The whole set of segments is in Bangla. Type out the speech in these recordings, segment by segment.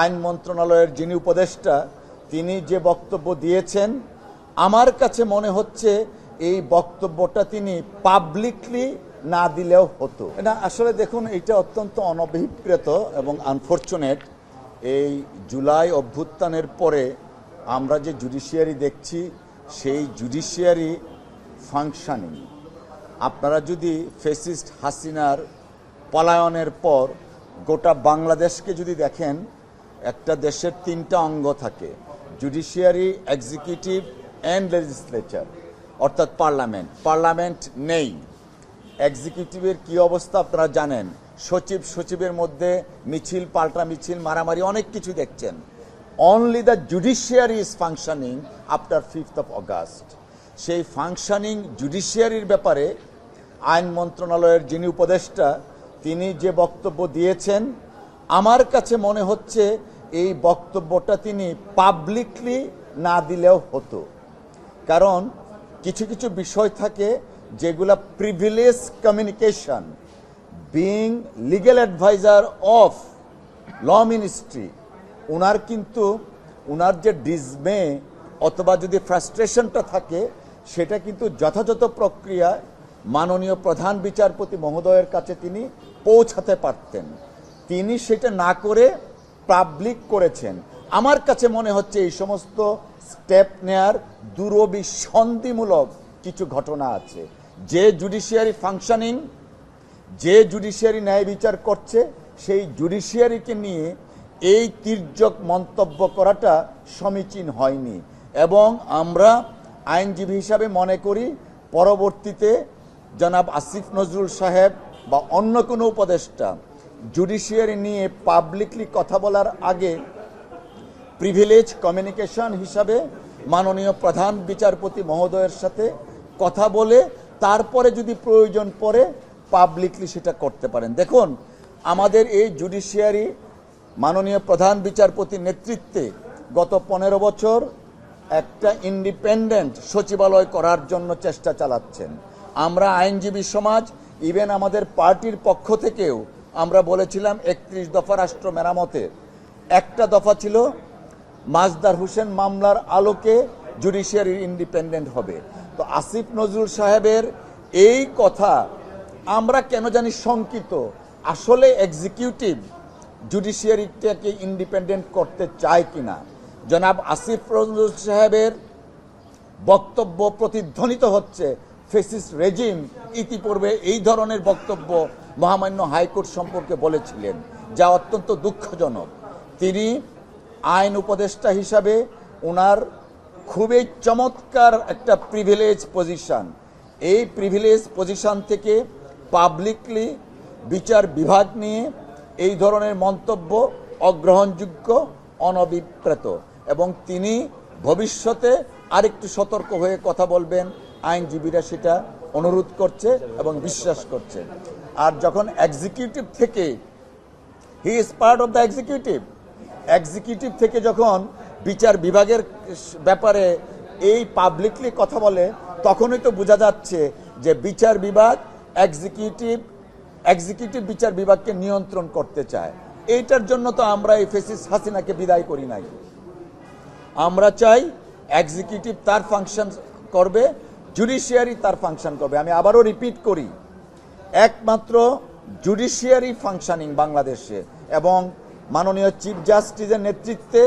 আইন মন্ত্রণালয়ের যিনি উপদেষ্টা, তিনি যে বক্তব্য দিয়েছেন, আমার কাছে মনে হচ্ছে এই বক্তব্যটা তিনি পাবলিকলি না দিলেও হতো। না, আসলে দেখুন এটা অত্যন্ত অনভিপ্রেত এবং আনফর্চুনেট এই জুলাই অভ্যুত্থানের পরে আমরা যে জুডিশিয়ারি দেখছি, সেই জুডিশিয়ারি ফাংশনিং আপনারা যদি ফেসিস্ট হাসিনার পলায়নের পর গোটা বাংলাদেশকে যদি দেখেন একটা দেশের তিনটা অঙ্গ থাকে জুডিশিয়ারি এক্সিকিউটিভ অ্যান্ড লেজিসলেচার অর্থাৎ পার্লামেন্ট পার্লামেন্ট নেই। এক্সিকিউটিভের কি অবস্থা আপনারা জানেন? সচিব, সচিবের মধ্যে মিছিল, পাল্টা মিছিল, মারামারি অনেক কিছু দেখছেন। Only the judiciary is functioning after fifth of August সেই ফাংশনিং জুডিশিয়ারির ব্যাপারে আইন মন্ত্রণালয়ের যিনি উপদেষ্টা, তিনি যে বক্তব্য দিয়েছেন আমার কাছে মনে হচ্ছে এই বক্তব্যটা তিনি পাবলিকলি না দিলেও হতো। কারণ কিছু কিছু বিষয় থাকে যেগুলা privilege communication being legal adviser of law ministry ওনার কিন্তু ওনার যে ডিজমে অথবা যদি ফ্রাস্ট্রেশনটা থাকে, সেটা কিন্তু যথাযথ প্রক্রিয়ায় মাননীয় প্রধান বিচারপতি মহোদয়ের কাছে তিনি পৌঁছাতে পারতেন। তিনি সেটা না করে পাবলিক করেছেন। আমার কাছে মনে হচ্ছে এই সমস্ত স্টেপ নেয়ার দূরবিসন্ধিমূলক কিছু ঘটনা আছে। যে জুডিশিয়ারি ফাংশনিং যে জুডিশিয়ারি ন্যায় বিচার করছে, সেই জুডিশিয়ারিকে নিয়ে এই তির্যক মন্তব্য করাটা সমীচীন হয়নি। এবং আমরা আইনজীবী হিসাবে মনে করি, পরবর্তীতে জনাব আসিফ নজরুল সাহেব বা অন্য কোনো উপদেষ্টা জুডিশিয়ারি নিয়ে পাবলিকলি কথা বলার আগে প্রিভিলেজ কমিউনিকেশন হিসাবে মাননীয় প্রধান বিচারপতি মহোদয়ের সাথে কথা বলে তারপরে যদি প্রয়োজন পড়ে পাবলিকলি সেটা করতে পারেন। দেখুন, আমাদের এই জুডিশিয়ারি মাননীয় প্রধান বিচারপতির নেতৃত্বে গত পনেরো বছর একটা ইন্ডিপেন্ডেন্ট সচিবালয় করার জন্য চেষ্টা চালাচ্ছেন। আমরা আইনজীবী সমাজ ইভেন আমাদের পার্টির পক্ষ থেকেও আমরা বলেছিলাম একত্রিশ দফা রাষ্ট্র মেরামতের একটা দফা ছিল মাজদার হোসেন মামলার আলোকে জুডিশিয়ারি ইন্ডিপেন্ডেন্ট হবে। তো আসিফ নজরুল সাহেবের এই কথা আমরা কেন জানি শঙ্কিত। আসলে এক্সিকিউটিভ জুডিশিয়ারিটাকে ইন্ডিপেন্ডেন্ট করতে চায় কিনা। জনাব আসিফ নজরুল সাহেবের বক্তব্য প্রতিধ্বনিত হচ্ছে ফেসিস রেজিম ইতিপূর্বে এই ধরনের বক্তব্য মহামান্য হাইকোর্ট সম্পর্কে বলেছিলেন, যা অত্যন্ত দুঃখজনক। তিনি আইন উপদেষ্টা হিসাবে ওনার খুবই চমৎকার একটা প্রিভিলেজ পজিশন এই প্রিভিলেজ পজিশন থেকে পাবলিকলি বিচার বিভাগ নিয়ে এই ধরনের মন্তব্য অগ্রহণযোগ্য, অনভিপ্রেত। এবং তিনি ভবিষ্যতে আরেকটু সতর্ক হয়ে কথা বলবেন আইনজীবীরা সেটা অনুরোধ করছে এবং বিশ্বাস করছে। আর যখন এক্সিকিউটিভ থেকে he is part of the executive executive থেকে যখন বিচার বিভাগের ব্যাপারে এই পাবলিকলি কথা বলে, তখনই তো বোঝা যাচ্ছে যে বিচার বিভাগ এক্সিকিউটিভ এক্সিকিউটিভ বিচার বিভাগকে নিয়ন্ত্রণ করতে চায়। এইটার জন্য তো আমরা এই ফেসিস হাসিনাকে বিদায় করি নাই। আমরা চাই এক্সিকিউটিভ তার ফাংশন করবে জুডিশিয়ারি তার ফাংশন করবে। আমি আবারও রিপিট করি, একমাত্র জুডিশিয়ারি ফাংশনিং বাংলাদেশে এবং মাননীয় চিফ জাস্টিসের নেতৃত্বে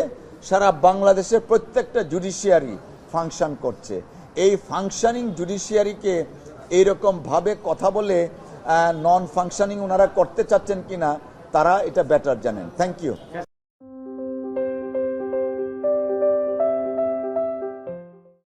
সারা বাংলাদেশের প্রত্যেকটা জুডিশিয়ারি ফাংশন করছে। এই ফাংশনিং জুডিশিয়ারিকে এইরকমভাবে কথা বলে নন ফাংশনিং ওনারা করতে চাচ্ছেন কিনা, তারা এটা বেটার জানেন। Thank you